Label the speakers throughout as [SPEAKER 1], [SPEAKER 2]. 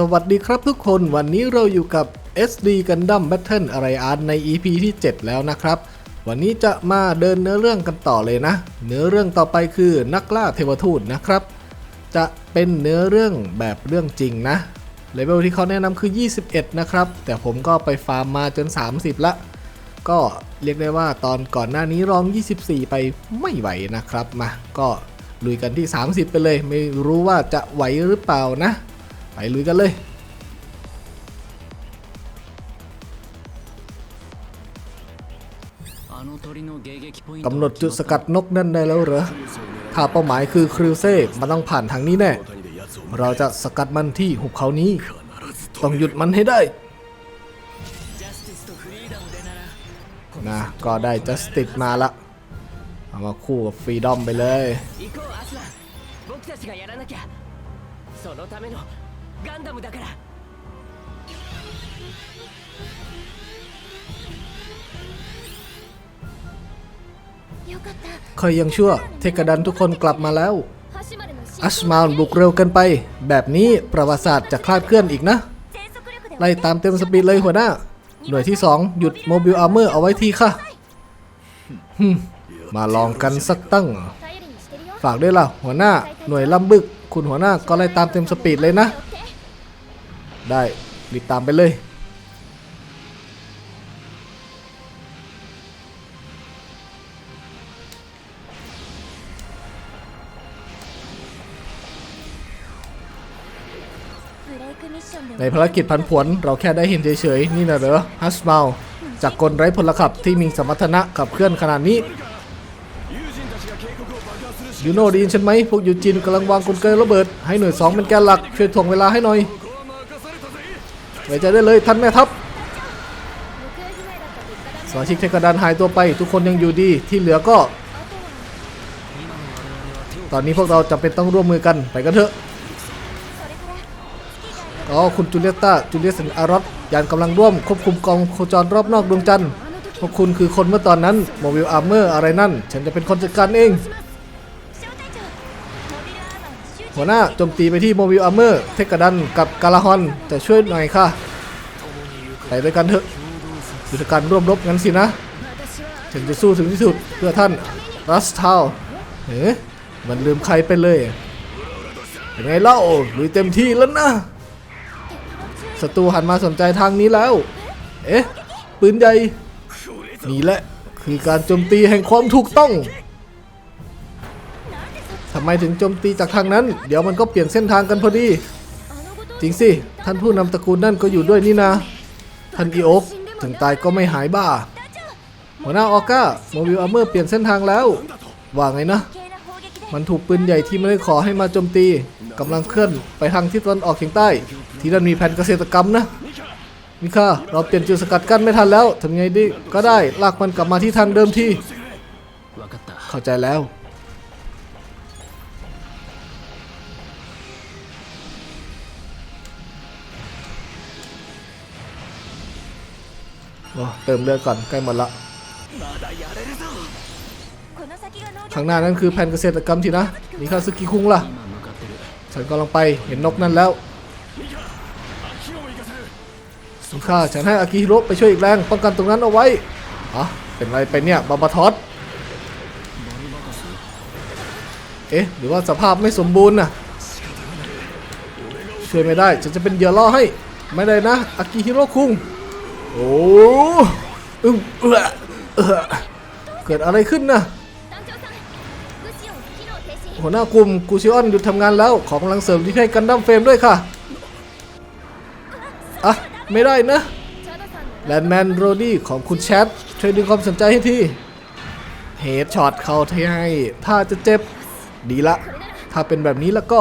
[SPEAKER 1] สวัสดีครับทุกคนวันนี้เราอยู่กับ SD Gundam Battle อะไรอาร์ใน EP ที่ 7 แล้วนะครับ วันนี้จะมาเดินเนื้อเรื่องกันต่อเลยนะ เนื้อเรื่องต่อไปคือนักล่าเทวทูตนะครับ จะเป็นเนื้อเรื่องแบบเรื่องจริงนะเลเวลที่เขาแนะนำคือ 21 นะครับ แต่ผมก็ไปฟาร์มมาจน 30 ละ ก็เรียกได้ว่าตอนก่อนหน้านี้รอง 24 ไปไม่ไหวนะครับมาก็ลุยกันที่ 30 ไปเลย ไม่รู้ว่าจะไหวหรือเปล่านะ ไปลุยกันเลยกำหนดจุดสกัดนกนั่นได้แล้วเหรอ ถ้าเป้าหมายคือคริวเซ่มันต้องผ่านทางนี้แน่ เราจะสกัดมันที่หุบเขานี้ ต้องหยุดมันให้ได้ นะ ก็ได้ justice มาละ เอามาคู่กับฟรีดอมไปเลย
[SPEAKER 2] 行こうアスラン僕たちがやらなきゃそのためのガンダムだから
[SPEAKER 3] よかった
[SPEAKER 1] เคยยังชั่ว เทกดันทุกคนกลับมาแล้ว
[SPEAKER 3] 橋までの進
[SPEAKER 1] อัชมาลบุกเร็วเกินไป แบบนี้ประวัติศาสตร์จะคลาดเคลื่อนอีกนะ
[SPEAKER 3] 全速力で
[SPEAKER 1] ไล่ตามเต็มสปีดเลยหัวหน้า หน่วยที่ 2 หยุดโมบิลอาร์เมอร์เอาไว้ทีค่ะฮึมมาลองกันสักตั้ง
[SPEAKER 3] 頼りにしてるよ
[SPEAKER 1] ฝากด้วยล่ะ หัวหน้า หน่วยลำบึก คุณหัวหน้าก็ไล่ตามเต็มสปีดเลยนะ
[SPEAKER 3] オッケー
[SPEAKER 1] ได้ติดตามไปเลยในภารกิจพันผวนเราแค่ได้เห็นเฉยๆ นี่นะเหรอฮัสมาลจากกลไร้พลขับที่มีสมรรถนะขับเคลื่อนขนาดนี้ยูโน่ได้ยินฉันไหมพวกยูจินกำลังวางกลไกระเบิด ให้หน่วย 2 เป็นแกนหลักช่วยถ่วงเวลาให้หน่อย ไว้ใจได้เลยท่านแม่ทัพสมาชิกเทคดานหายตัวไป ทุกคนยังอยู่ดีที่เหลือก็ ตอนนี้พวกเราจำเป็นต้องร่วมมือกันไปกันเถอะอ๋อคุณจูเลียต้าจูเลียสันอารอตยานกำลังร่วมควบคุมกองโคจรรอบนอกดวงจันทร์พวกคุณคือคนเมื่อตอนนั้นโมบิลอาร์เมอร์อะไรนั่น ฉันจะเป็นคนจัดการเอง หัวหน้าโจมตีไปที่โมบิลอาร์เมอร์เทคดันกับกาลาฮอนแต่ช่วยหน่อยค่ะไปด้วยกันเถอะยุทธการร่วมรบงั้นสินะฉันจะสู้ถึงที่สุดเพื่อท่านรัสทาวเฮ้มันลืมใครไปเลยยังไงเล่าลุยเต็มที่แล้วนะศัตรูหันมาสนใจทางนี้แล้ว เอ๊ะ ปืนใหญ่ นี่แหละ คือการโจมตีแห่งความถูกต้อง ทำไมถึงโจมตีจากทางนั้น เดี๋ยวมันก็เปลี่ยนเส้นทางกันพอดี จริงสิ ท่านผู้นำตระกูลนั่นก็อยู่ด้วยนี่นะ ท่านอีโอกถึงตายก็ไม่หายบ้า หัวหน้าออก้าโมบิลอาร์เมอร์เปลี่ยนเส้นทางแล้ว ว่าไงนะ มันถูกปืนใหญ่ที่ไม่ได้ขอให้มาโจมตีกำลังเคลื่อนไปทางที่ตอนออกเฉียงใต้ ที่นั่นมีแผ่นเกษตรกรรมนะมิค่าเราเปลี่ยนจุดสกัดกั้นไม่ทันแล้วทำไงดีก็ได้ลากมันกลับมาที่ทางเดิมที่ เข้าใจแล้ว เติมเลือดก่อนใกล้หมดละข้างหน้านั่นคือแผ่นเกษตรกรรมทีนะมีข้าสึกิคุงล่ะ ฉันกำลังไปเห็นนกนั่นแล้วสุข้าฉันให้อากิฮิโร่ไปช่วยอีกแรงป้องกันตรงนั้นเอาไว้อะเป็นไรไปเนี่ยบาบาทอสเอ๊ะหรือว่าสภาพไม่สมบูรณ์น่ะช่วยไม่ได้ฉันจะเป็นเหยื่อล่อให้ ไม่ได้นะอากิฮิโร่คุง โอ้เออเออเกิดอะไรขึ้นนะหัวหน้ากลุ่มกูชิออนหยุดทำงานแล้ว ขอกำลังเสริมที่ให้กันดั้มเฟรมด้วยค่ะ อะ ไม่ได้นะแลนแมนโรดี้ของคุณแชทช่วยดึงความสนใจให้ทีเฮดช็อตเขาทให้ ถ้าจะเจ็บ ดีละ ถ้าเป็นแบบนี้แล้วก็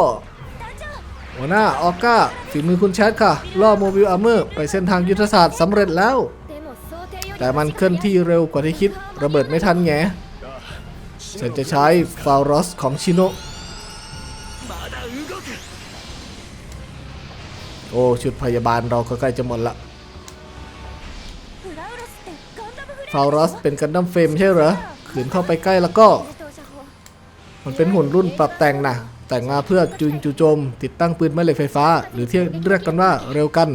[SPEAKER 1] หัวหน้าออก้าฝีมือคุณแชทค่ะ ล่อโมบิลอาร์เมอร์ไปเส้นทางยุทธศาสตร์สำเร็จแล้ว แต่มันเคลื่อนที่เร็วกว่าที่คิดระเบิดไม่ทันแงฉันจะใช้ฟาวรอสของชิโนโอ้ ชุดพยาบาลเราก็ใกล้จะหมดละฟาวรอสเป็นกันดั้มเฟรมใช่เหรอขืนเข้าไปใกล้แล้วก็ มันเป็นหุ่นรุ่นปรับแต่งนะ แต่งมาเพื่อจุงจูโจม ติดตั้งปืนแม่เหล็กไฟฟ้า หรือที่เรียกกันว่าเร็วกัน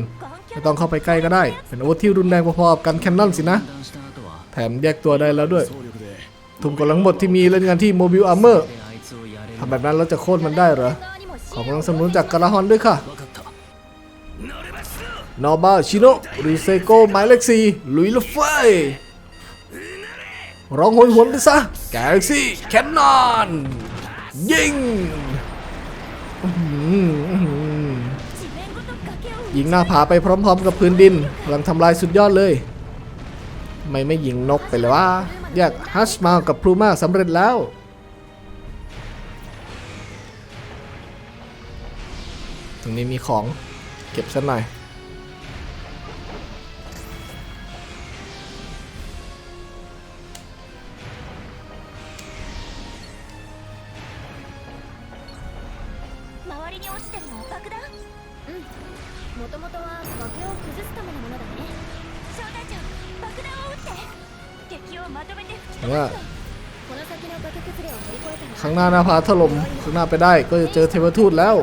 [SPEAKER 1] ไม่ต้องเข้าไปใกล้ก็ได้ เป็นอาวุธที่รุนแรงพอๆกันแคนนอนสินะ แถมแยกตัวได้แล้วด้วย ทุ่มกำลังหมดที่มีเล่นงานที่โมบิลอาร์เมอร์ทำแบบนั้นเราจะโค่นมันได้เหรอ ของกำลังสนับสนุนจากกาลาฮอนด้วยค่ะนอบาชิโนริเซโกไมเล็กซีลุยลุฟายร้องโหยหวนไปซะแกซี่แคนนอนยิง ยิงหน้าผาไปพร้อมๆ กับพื้นดินกำลังทำลายสุดยอดเลยไม่ไม่ยิงนกไปเลยวะแยกฮัชมากับพลูมาสำเร็จแล้ว ตรงนี้มีของเก็บซะหน่อย
[SPEAKER 3] เนี่ย
[SPEAKER 1] ข้างหน้าน้าผาถล่มข้างหน้าไปได้ก็จะเจอเทวทูตแล้ว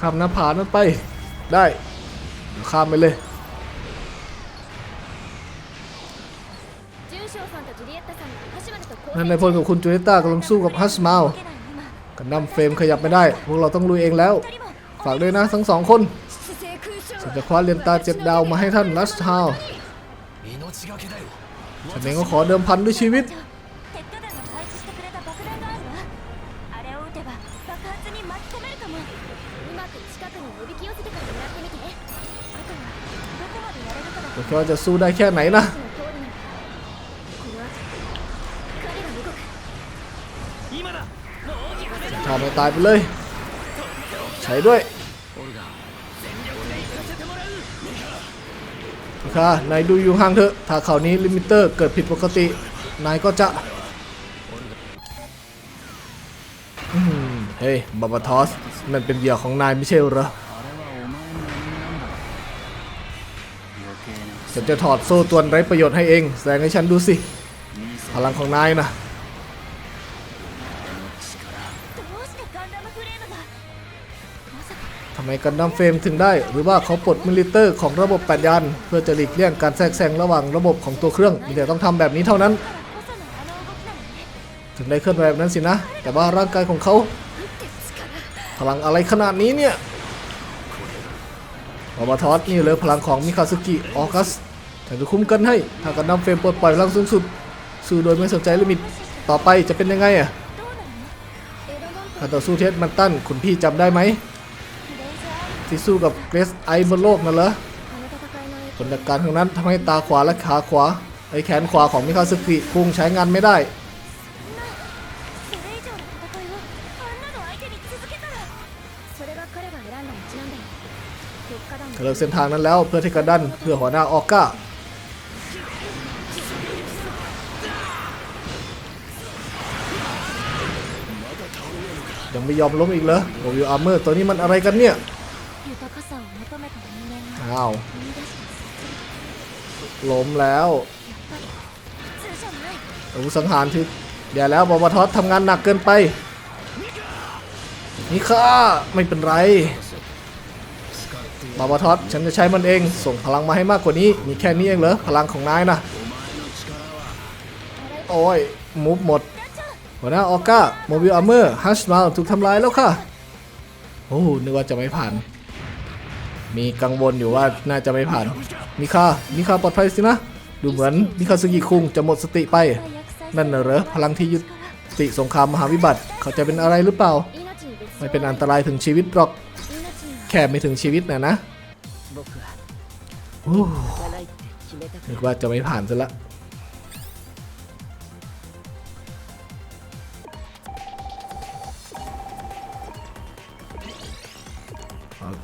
[SPEAKER 1] ข้ามหน้าผานั้นไปได้ข้ามไปเลย นั่นในพลกับคุณจูเนต้ากำลังสู้กับฮัสมาลกันนำเฟรมขยับไม่ได้ พวกเราต้องลุยเองแล้ว ฝากด้วยนะทั้งสองคนฉันจะคว้าเรียนตาเจ็ดดาวมาให้ท่านลัสทาวฉันเองก็ขอเดิมพันด้วยชีวิตเราจะสู้ได้แค่ไหนนะ ฆ่ามัตายไปเลย ใช้ด้วย
[SPEAKER 2] โอเค
[SPEAKER 1] นายดูอยู่ห่างเถอะ ถ้าเขานี้ลิมิเตอร์เกิดผิดปกติ นายก็จะเฮ้ยบาบาทอส มันเป็นเหยื่อของนายไม่ใช่หรอฉันจะถอดโซ่ตัวไร้ประโยชน์ให้เอง แสดงให้ฉันดูสิ พลังของนายนะ ทำไมกันดั้มเฟรมถึงได้ หรือว่าเขาปลดมิลิเตอร์ของระบบแปดยานเพื่อจะหลีกเลี่ยงการแทรกแซงระหว่างระบบของตัวเครื่องมีแต่ต้องทำแบบนี้เท่านั้น ถึงได้เคลื่อนแบบนั้นสินะ แต่ว่าร่างกายของเขาพลังอะไรขนาดนี้เนี่ยออกมาทอสนี่เลยพลังของมิคาสึกิออกัสแต่จะคุ้มกันให้ถ้ากันดั้มเฟรมปลดปล่อยพลังสูงสุดสู้โดยไม่สนใจลิมิตต่อไปจะเป็นยังไงอะการต่อสู้เทสมันตั้นคุณพี่จำได้ไหม ที่สู้กับเกรสไอบนโลกนั่นเหรอผลจากการของนั้นทำให้ตาขวาและขาขวาไอแขนขวาของมิคาสึกิพุ่งใช้งานไม่ได้เลิกเส้นทางนั้นแล้วเพื่อเทกาดันเพื่อหัวหน้าออกกายังไม่ยอมล้มอีกเหรอโอวิวอาร์เมอร์ตัวนี้มันอะไรกันเนี่ย้าว ล้มแล้วอาวุธสังหารที่เดี๋ยวแล้วบอบทอสทำงานหนักเกินไป นี่ค่าไม่เป็นไรบอบทอสฉันจะใช้มันเอง ส่งพลังมาให้มากกว่านี้ มีแค่นี้เองเหรอ พลังของนายนะโอ้ยมูฟหมด หัวหน้าออก้าโมบิลอาร์เมอร์ฮัชมาถูกทำลายแล้วค่ะ โอ้นึกว่าจะไม่ผ่าน มีกังวลอยู่ว่าน่าจะไม่ผ่านมิคามิคาปลอดภัยสินะ ดูเหมือนมิคาซึกิคุงจะหมดสติไป นั่นเหรอพลังที่ยุติสงครามมหาวิบัติ เขาจะเป็นอะไรหรือเปล่า ไม่เป็นอันตรายถึงชีวิตหรอก แค่ไม่ถึงชีวิตนะนะนึกว่าจะไม่ผ่านซะละ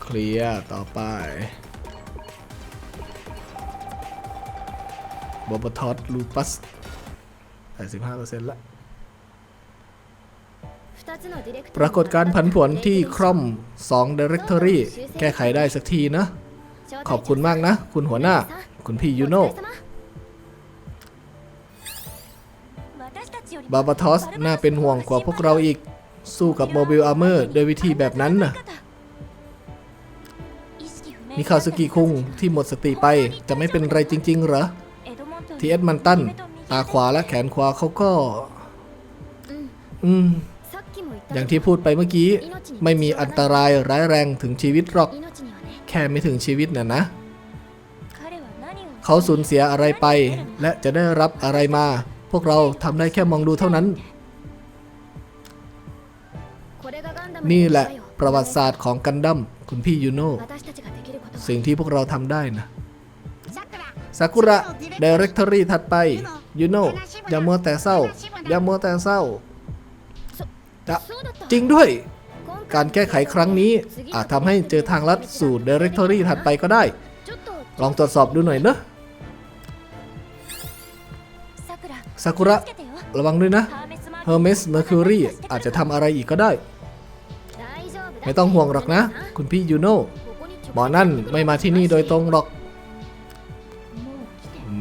[SPEAKER 1] เคลียร์ต่อไปบอบทอสลูปัส85%ละปรากฏการผันผวนที่คร่อม2 Directory แก้ไขได้สักทีนะ ขอบคุณมากนะ คุณหัวหน้า คุณพี่ยูโน่บาบาทอสน่าเป็นห่วงกว่าพวกเราอีก สู้กับโมบิลอาร์เมอร์ด้วยวิธีแบบนั้นน่ะ มิคาซึกิคุงที่หมดสติไปจะไม่เป็นไรจริง ๆ เหรอ ทีเอสมันตัน ตาขวาและแขนขวาเขาก็ อืม อย่างที่พูดไปเมื่อกี้ ไม่มีอันตรายร้ายแรงถึงชีวิตหรอก แค่ไม่ถึงชีวิตน่ะนะ เขาสูญเสียอะไรไป และจะได้รับอะไรมา พวกเราทำได้แค่มองดูเท่านั้น นี่แหละประวัติศาสตร์ของกันดั้มคุณพี่ยูโน่ สิ่งที่พวกเราทำได้นะซากุระเดเรกทอรี่ถัดไปยูโน่อย่ามัวแต่เศร้า อย่ามัวแต่เศร้าจะจริงด้วย การแก้ไขครั้งนี้ อาจทำให้เจอทางลัดสู่เดเรกทอรี่ถัดไปก็ได้ ลองตรวจสอบดูหน่อยเนอะซากุระระวังด้วยนะเฮอร์เมสเมอร์คิวรีอาจจะทำอะไรอีกก็ได้ ไม่ต้องห่วงหรอกนะ คุณพี่ยูโน่ห มอนั่นไม่มาที่นี่โดยตรงหรอก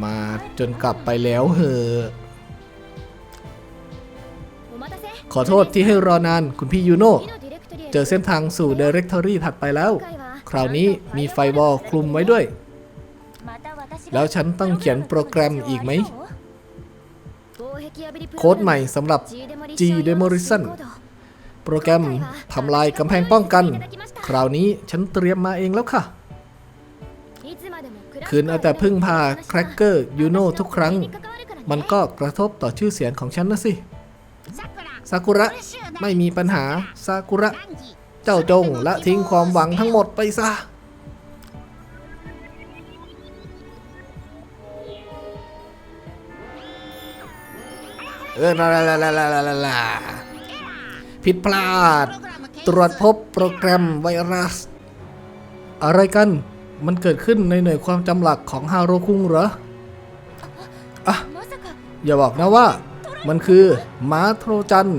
[SPEAKER 1] มาจนกลับไปแล้วเหอะขอโทษที่ให้รอนานคุณพี่ยูโน่เจอเส้นทางสู่ Directory ถัดไปแล้ว คราวนี้มีไฟวอลคลุมไว้ด้วย แล้วฉันต้องเขียนโปรแกรมอีกไหม โค้ดใหม่สำหรับ G Demolition โปรแกรมทำลายกำแพงป้องกัน คราวนี้ฉันเตรียมมาเองแล้วค่ะ คืนเอาแต่พึ่งพาแครกเกอร์ยูโน่ทุกครั้ง มันก็กระทบต่อชื่อเสียงของฉันนะสิซากุระไม่มีปัญหาซากุระ เจ้าจงละทิ้งความหวังทั้งหมดไปซะเออลาลาลาลาลาลา ผิดพลาด ตรวจพบโปรแกรมไวรัส อะไรกัน มันเกิดขึ้นในหน่วยความจำหลักของฮาโรคุงเหรออะอย่าบอกนะว่า มันคือม้าโทรจัน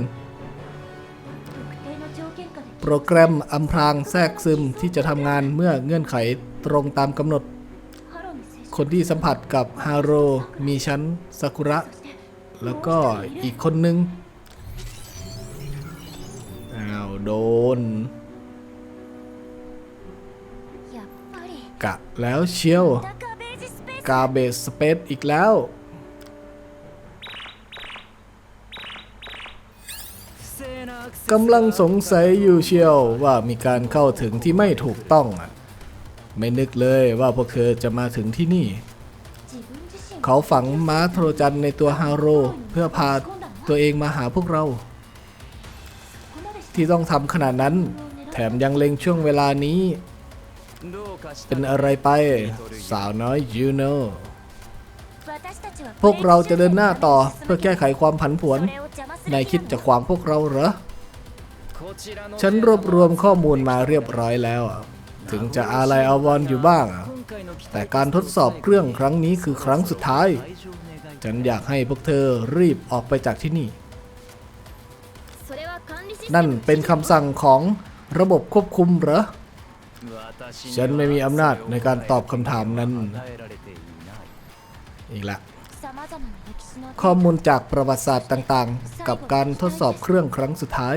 [SPEAKER 1] โปรแกรมอำพรางแทรกซึมที่จะทำงานเมื่อเงื่อนไขตรงตามกำหนด คนที่สัมผัสกับฮาโรมีชั้นซากุระ แล้วก็อีกคนนึง อ้าวโดน กะแล้วเชียว กาเบสสเปซอีกแล้ว กำลังสงสัยอยู่เชียวว่ามีการเข้าถึงที่ไม่ถูกต้องอะ ไม่นึกเลยว่าพวกเธอจะมาถึงที่นี่ เขาฝังม้าโทรจันทร์ในตัวฮาโรเพื่อพาตัวเองมาหาพวกเรา ที่ต้องทำขนาดนั้น แถมยังเล็งช่วงเวลานี้ เป็นอะไรไป สาวน้อยยูโนพวกเราจะเดินหน้าต่อเพื่อแก้ไขความผันผวนนายคิดจะขวางพวกเราเหรอ ฉันรวบรวมข้อมูลมาเรียบร้อยแล้ว ถึงจะอาลัยอาวรณ์อยู่บ้าง แต่การทดสอบเครื่องครั้งนี้คือครั้งสุดท้าย ฉันอยากให้พวกเธอรีบออกไปจากที่นี่ นั่นเป็นคำสั่งของระบบควบคุมเหรอ ฉันไม่มีอำนาจในการตอบคำถามนั้น อีกละ ข้อมูลจากประวัติศาสตร์ต่างๆ กับการทดสอบเครื่องครั้งสุดท้าย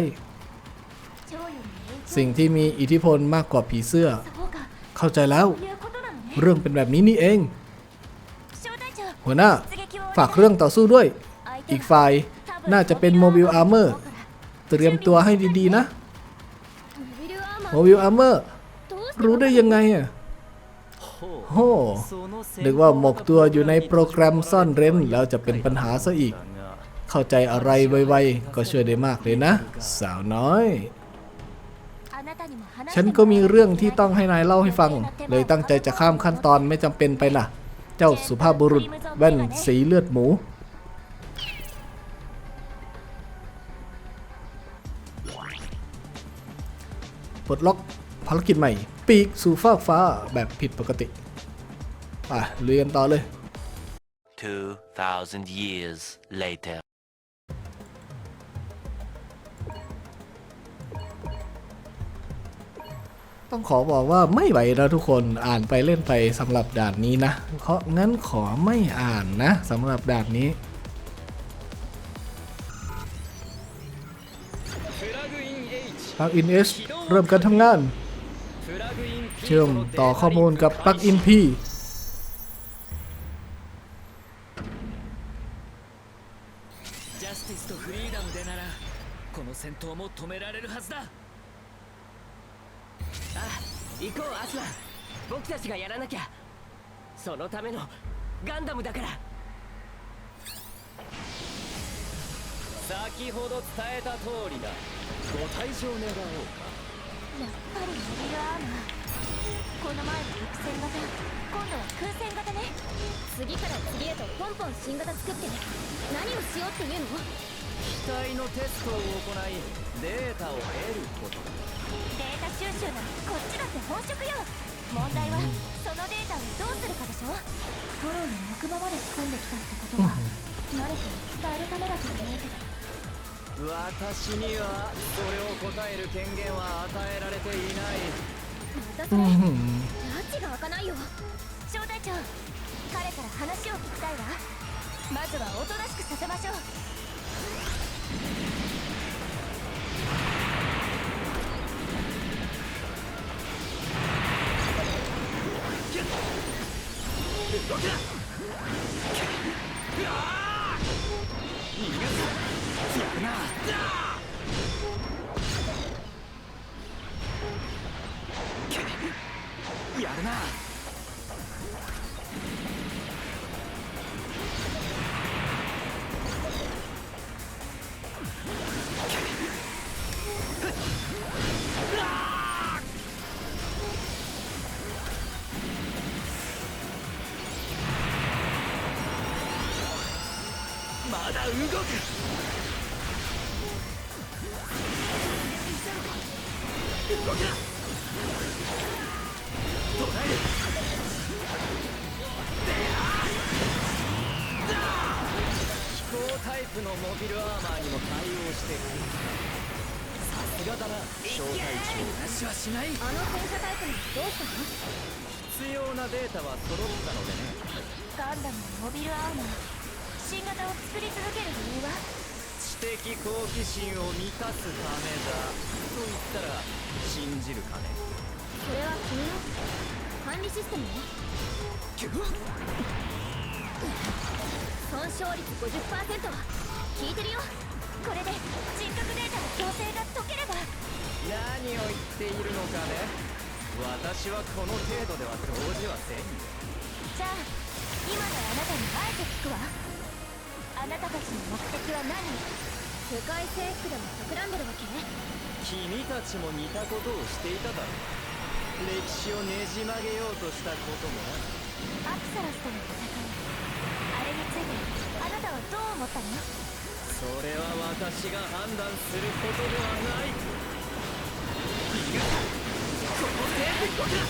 [SPEAKER 1] สิ่งที่มีอิทธิพลมากกว่าผีเสื้อ เข้าใจแล้ว เรื่องเป็นแบบนี้นี่เอง หัวหน้า ฝากเครื่องต่อสู้ด้วย อีกฝ่ายน่าจะเป็นโมบิลอาร์เมอร์ เตรียมตัวให้ดีๆนะโมบิลอาร์เมอร์รู้ได้ยังไงอะโหนึกว่าหมกตัวอยู่ในโปรแกรมซ่อนเร้นแล้วจะเป็นปัญหาซะอีก เข้าใจอะไรไวๆก็ช่วยได้มากเลยนะ สาวน้อย ฉันก็มีเรื่องที่ต้องให้นายเล่าให้ฟัง เลยตั้งใจจะข้ามขั้นตอนไม่จำเป็นไปนะเจ้าสุภาพบุรุษแว่นสีเลือดหมู ปลดล็อกภารกิจใหม่ ปีกสู่ฟาฟ้าแบบผิดปกติ อะลุยกันต่อเลย
[SPEAKER 4] 2,000 years later
[SPEAKER 1] ต้องขอบอกว่าไม่ไหวแล้ทุกคนอ่านไปเล่นไปสำหรับด่านนี้นะเพราะงั้นขอไม่อ่านนะสำหรับด่านนี้ ปลั๊กอิน S เริ่มการทำงาน
[SPEAKER 2] プラグイン P
[SPEAKER 1] เชื่อม
[SPEAKER 2] との
[SPEAKER 1] ต่อ
[SPEAKER 2] データ
[SPEAKER 1] ข้อมูลกับปลั๊กอิน P
[SPEAKER 2] ジャスティスとフリーダムでならこの戦闘も止められるはずだああ行こうアスラン僕たちがやらなきゃそのためのガンダムだから先ほど伝えた通りだ ご退場願おうか。
[SPEAKER 3] やっぱりモビルアーマーこの前の陸戦型。今度は空戦型ね。次から次へとポンポン新型作って何をしようっていうの？
[SPEAKER 2] 機体のテストを行いデータを得ること。だ
[SPEAKER 3] データ収集ならこっちだって本職よ。問題はそのデータをどうするかでしょ。フォローの木馬まで仕込んできたってことは誰かに伝えるためだと思うけど
[SPEAKER 2] 私にはそれを答える権限は与えられていない。
[SPEAKER 3] またそれ拉致が開かないよ。小隊長彼から話を聞きたいわ。まずはおとなしくさせましょう。
[SPEAKER 2] 逃がすやるな。さすがだな小隊長話はしない
[SPEAKER 3] あの戦車タイプにどうしたの
[SPEAKER 2] 必要なデータは揃ったのでね。
[SPEAKER 3] ガンダムのモビルアーマー新型を作り続ける理由は
[SPEAKER 2] 知的好奇心を満たすためだ。と言ったら信じるかね
[SPEAKER 3] それは君の管理システムね。損傷率50%聞いてるよこれで人格データの強制が解ければ。
[SPEAKER 2] 何を言っているのかね。私はこの程度では動じはせんよ。
[SPEAKER 3] じゃあ今のあなたにあえて聞くわ。あなたたちの目的は何？世界征服でも企んでるわけ
[SPEAKER 2] 君たちも似たことをしていただろう。歴史をねじ曲げようとしたこともな
[SPEAKER 3] アクサラスとの戦い。あれについてあなたはどう思ったの？
[SPEAKER 2] それは私が判断することではない。いやこの程度だ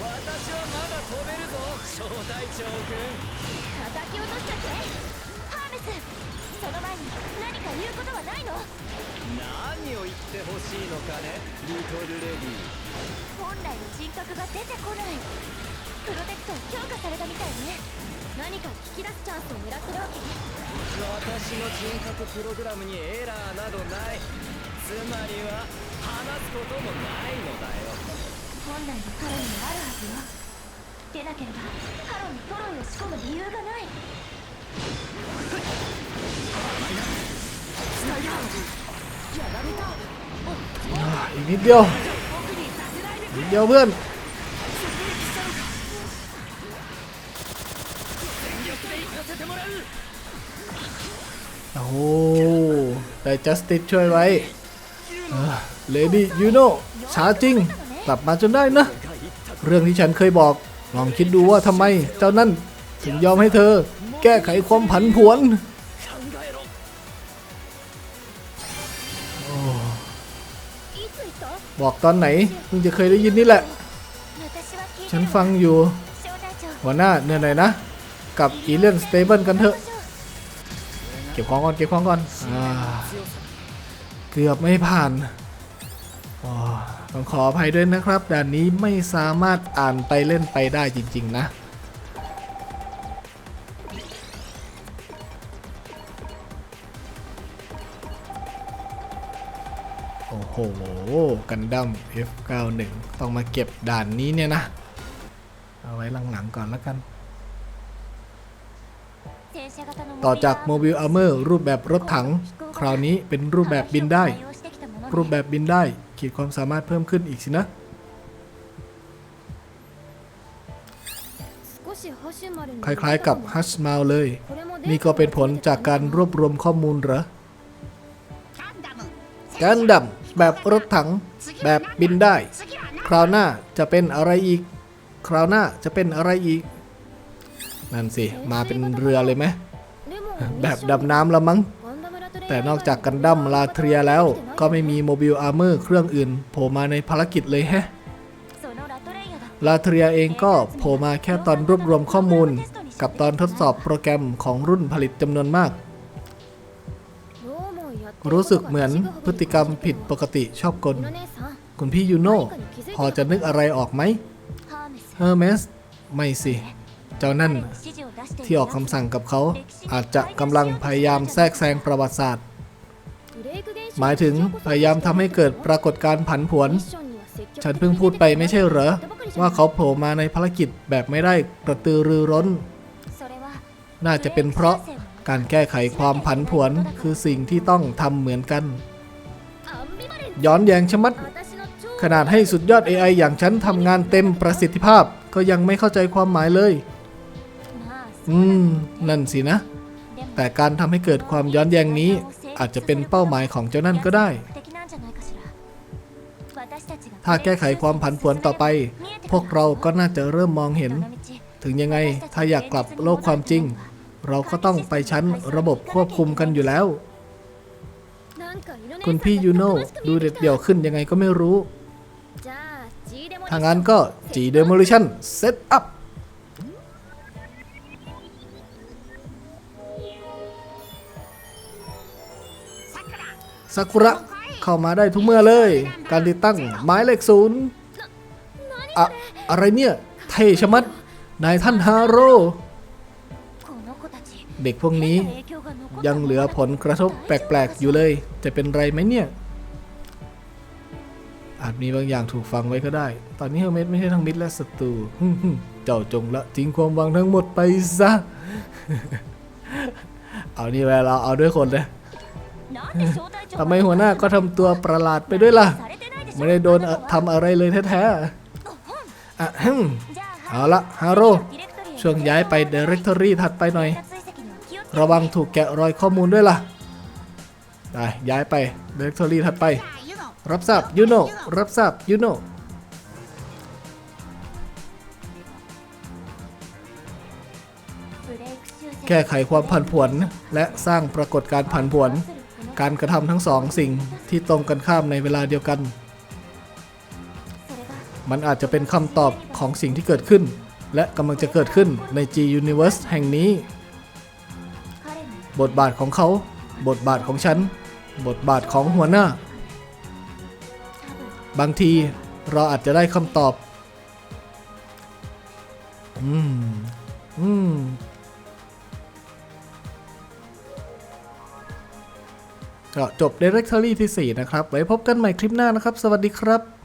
[SPEAKER 2] 私はまだ飛べるぞ小隊長君
[SPEAKER 3] き落としちゃってハーメスその前に何か言うことはないの？
[SPEAKER 2] 何を言ってほしいのかねリトルレディ
[SPEAKER 3] 本来の人格が出てこない。プロテクト強化されたみたいね。何か聞き出すチャンスを狙ってるわけ？
[SPEAKER 2] 私の人格プログラムにエラーなどない。つまりは話すこともないのだよ。
[SPEAKER 3] 本来のカロンにあるはずよ出なければカロンにトロイを仕込む理由がない
[SPEAKER 1] อ่าอีกนิดเดียวนิดเดียวเพื่อน โอ้โหได้จัสติสช่วยไว้เลดี้ยูโน่ช้าจริง กลับมาจนได้นะ เรื่องที่ฉันเคยบอก ลองคิดดูว่าทำไมเจ้านั่นถึงยอมให้เธอ แก้ไขความผันผวนบอกตอนไหนเพิ่งจะเคยได้ยินนี่แหละ ฉันฟังอยู่ หัวหน้าเนื่อยหน่อยนะ กับอีเลนสเตเบิลกันเถอะ เก็บของก่อน เก็บของก่อน เกือบไม่ผ่าน ต้องขออภัยด้วยนะครับด่านนี้ไม่สามารถอ่านไปเล่นไปได้จริง ๆ นะ โอ้โห กันดั้ม F91 ต้องมาเก็บด่านนี้เนี่ยนะ เอาไว้หลัง ๆ ก่อนแล้วกัน ต่อจากโมบิลอาร์เมอร์รูปแบบรถถัง คราวนี้เป็นรูปแบบบินได้ รูปแบบบินได้ ขีดความสามารถเพิ่มขึ้นอีกสินะ คล้ายๆกับฮัชมาลเลย นี่ก็เป็นผลจากการรวบรวมข้อมูลเหรอการดับแบบรถถัง แบบบินได้ คราวหน้าจะเป็นอะไรอีก คราวหน้าจะเป็นอะไรอีก นั่นสิ มาเป็นเรือเลยไหม แบบดำน้ำละมั้ง แต่นอกจากกันดั้มลาเทรียแล้วก็ไม่มีโมบิลอาร์เมอร์เครื่องอื่นโผล่มาในภารกิจเลยแฮะลาเทรียเองก็โผล่มาแค่ตอนรวบรวมข้อมูล กับตอนทดสอบโปรแกรมของรุ่นผลิตจำนวนมาก รู้สึกเหมือนพฤติกรรมผิดปกติชอบกล คุณพี่ยูโน่พอจะนึกอะไรออกไหมเฮอร์เมส ไม่สิ เจ้านั่น ที่ออกคำสั่งกับเขา อาจจะกำลังพยายามแทรกแซงประวัติศาสตร์ หมายถึงพยายามทำให้เกิดปรากฏการณ์ผันผวน ฉันเพิ่งพูดไปไม่ใช่เหรอ ว่าเขาโผล่มาในภารกิจแบบไม่ได้กระตือรือร้น น่าจะเป็นเพราะการแก้ไขความผันผวนคือสิ่งที่ต้องทำเหมือนกัน ย้อนแยงชะมัด ขนาดให้สุดยอด AI อย่างฉันทำงานเต็มประสิทธิภาพก็ยังไม่เข้าใจความหมายเลย อืม นั่นสินะ แต่การทำให้เกิดความย้อนแย้งนี้ อาจจะเป็นเป้าหมายของเจ้านั่นก็ได้ ถ้าแก้ไขความผันผวนต่อไป พวกเราก็น่าจะเริ่มมองเห็น ถึงยังไงถ้าอยากกลับโลกความจริง เราก็ต้องไปชั้นระบบควบคุมกันอยู่แล้ว คุณพี่ยูโน่ดูเด็ดเดี่ยวขึ้นยังไงก็ไม่รู้ถ้างั้นก็ G Demolition Set Up ซ ซากุระเข้ามาได้ทุกเมื่อเลย การติดตั้งหมายเลขศูนย์อะอะไรเนี่ย เทชมัดนายท่านฮาโร่เด็กพวกนี้ยังเหลือผลกระทบแปลกๆอยู่เลย จะเป็นไรไหมเนี่ย อาจมีบางอย่างถูกฟังไว้ก็ได้ ตอนนี้เฮลเมตไม่ใช่ทั้งมิตรและศัตรูเจ้าจงละทิ้งความหวังทั้งหมดไปซะ เอานี่เวลาเอาด้วยคนเลย ทำไมหัวหน้าก็ทำตัวประหลาดไปด้วยล่ะ ไม่ได้โดนทำอะไรเลยแท้ๆอะฮึ่มเอาละฮาโร่ช่วงย้ายไป Directory ถัดไปหน่อย ระวังถูกแกะรอยข้อมูลด้วยล่ะได้ย้ายไป Directory ถัดไป รับทราบยูโนรับทราบยูโนแก้ไขความผันผวนและสร้างปรากฏการณ์ผันผวน การกระทำทั้งสองสิ่งที่ตรงกันข้ามในเวลาเดียวกัน มันอาจจะเป็นคำตอบของสิ่งที่เกิดขึ้น และกำลังจะเกิดขึ้นใน G Universe แห่งนี้ บทบาทของเขา บทบาทของฉัน บทบาทของหัวหน้า บางทีเราอาจจะได้คำตอบ อืม อืม ก็จบ Directory ที่ 4 นะครับ ไว้พบกันใหม่คลิปหน้านะครับ สวัสดีครับ